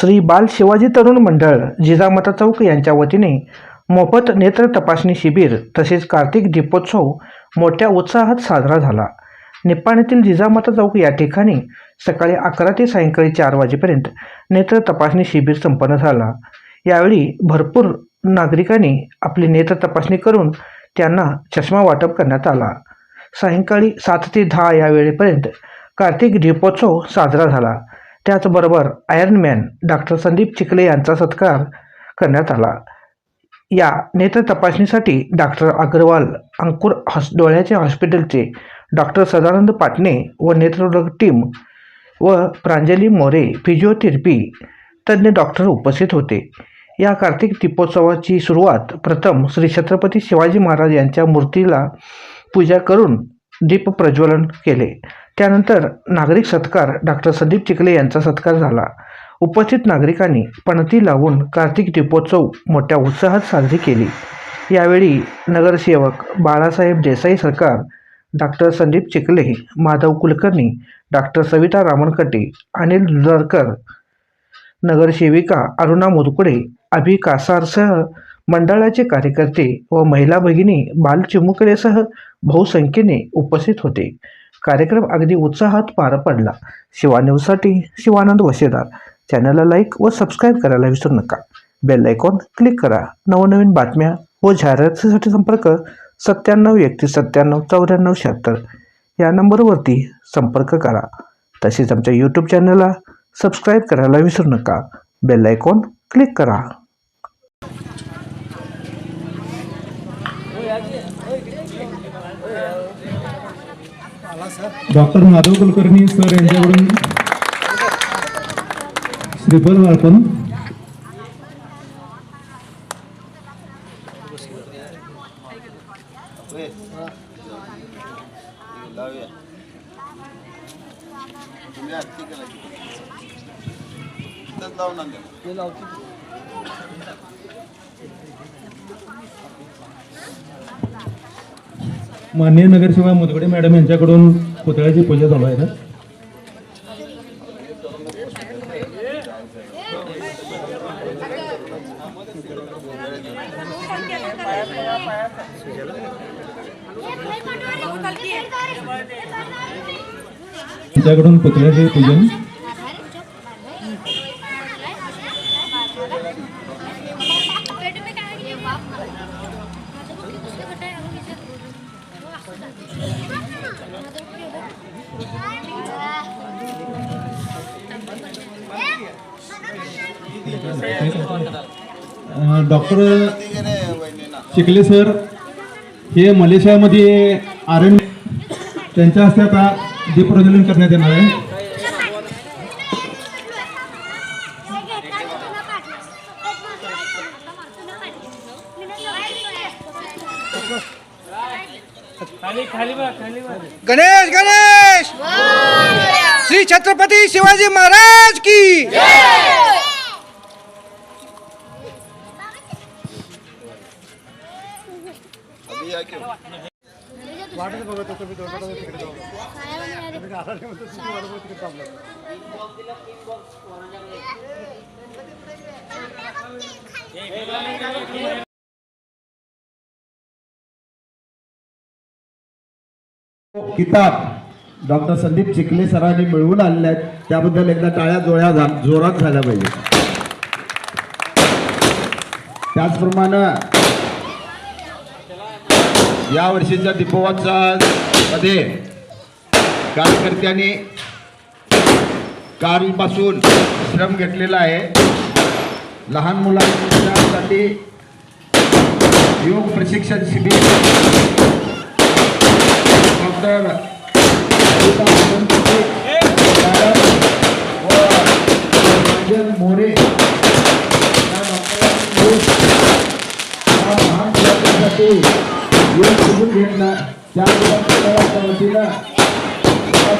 श्री बाल शिवाजी तरुण मंडळ जिजामाता चौक यांच्या वतीने मोफत नेत्र तपासणी शिबिर तसेच कार्तिक दीपोत्सव मोठ्या उत्साहात साजरा झाला. निप्पाणीतील जिजामाता चौक या ठिकाणी सकाळी अकरा ते सायंकाळी चार वाजेपर्यंत नेत्र तपासणी शिबिर संपन्न झाला. यावेळी भरपूर नागरिकांनी आपली नेत्र तपासणी करून त्यांना चष्मा वाटप करण्यात आला. सायंकाळी सात ते दहा या वेळेपर्यंत कार्तिक दीपोत्सव साजरा झाला. त्याचबरोबर आयर्नमॅन डॉक्टर संदीप चिखले यांचा सत्कार करण्यात आला. या नेत्र तपासणीसाठी डॉक्टर अग्रवाल अंकुर हॉस डोळ्याच्या हॉस्पिटलचे डॉक्टर सदानंद पाटणे व नेत्ररोग टीम व प्रांजली मोरे फिजिओथेरपी तज्ज्ञ डॉक्टर उपस्थित होते. या कार्तिक दीपोत्सवाची सुरुवात प्रथम श्री छत्रपती शिवाजी महाराज यांच्या मूर्तीला पूजा करून दीप प्रज्वलन केले. त्यानंतर नागरिक सत्कार डॉक्टर संदीप चिखले यांचा सत्कार झाला. उपस्थित नागरिकांनी पणती लावून कार्तिक दीपोत्सव मोठ्या उत्साहात साजरी केली. यावेळी नगरसेवक बाळासाहेब देसाई सरकार डॉक्टर संदीप चिखले माधव कुलकर्णी डॉक्टर सविता रामणकटे अनिल दुधारकर नगरसेविका अरुणा मुदकुडे अभि कासारसह मंडळाचे कार्यकर्ते व महिला भगिनी बालचिमुकलेसह बहुसंख्येने उपस्थित होते. कार्यक्रम अगदी उत्साहात पार पडला. शिवा न्यूजसाठी शिवानंद वशेदार. चॅनलला लाईक व सबस्क्राईब करायला विसरू नका. बेल आयकॉन क्लिक करा. नवनवीन बातम्या व जाहिरातीसाठी संपर्क सत्त्याण्णव एकतीस सत्त्याण्णव चौऱ्याण्णव शहात्तर या नंबरवरती संपर्क करा. तसेच आमच्या यूट्यूब चॅनलला सबस्क्राईब करायला विसरू नका. बेल आयकॉन क्लिक करा. डॉक्टर माधव कुलकर्णी सर यांच्याकडून श्रीफल अर्पण तुम्ही आरती केला इथंच लावून माननीय नगरसेवा मुदगडे मॅडम यांच्याकडून पुतळ्याची पूजा चालू आहे ना? त्यांच्याकडून पुतळ्याचे पूजन. डॉक्टर चिखले सर हे मलेशियामध्ये आर्यन त्यांच्या हस्ते आता दीपप्रज्वलन करण्यात येणार आहे. गणेश गणेश! श्री छत्रपती शिवाजी महाराज की। अभि या क्यों किताब डॉक्टर संदीप चिखले सरांनी मिळवून आणले आहेत त्याबद्दल एकदा टाळ्या जोळ्या झा जोरात झाल्या पाहिजे त्याचप्रमाणे या वर्षीच्या दीपोत्सवामध्ये कार्यकर्त्यांनी कालपासून श्रम घेतलेला आहे. लहान मुलांसाठी योग प्रशिक्षण शिबिर डॉक्टर रंजन मोरे या डॉक्टरांनी या महान प्रयत्नासाठी योग शिबिर घेतला त्या मुलांच्या वतीनं मला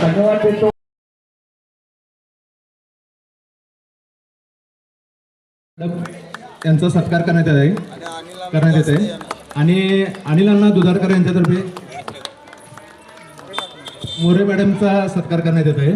धन्यवाद देतो. यांचा सत्कार करण्यात येत आहे. करण्यात येत आहे. आणि अनिल अण्णा दुधारकर यांच्यातर्फे मोरे मॅडमचा सत्कार करण्यात येत आहे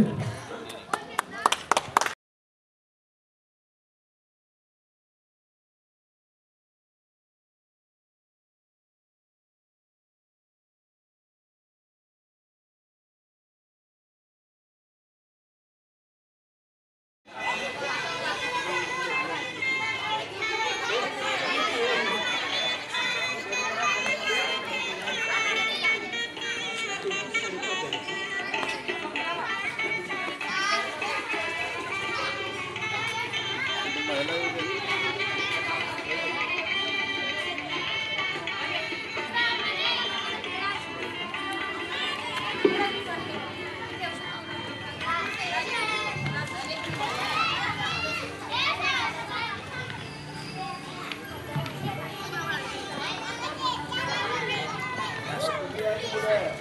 Amen.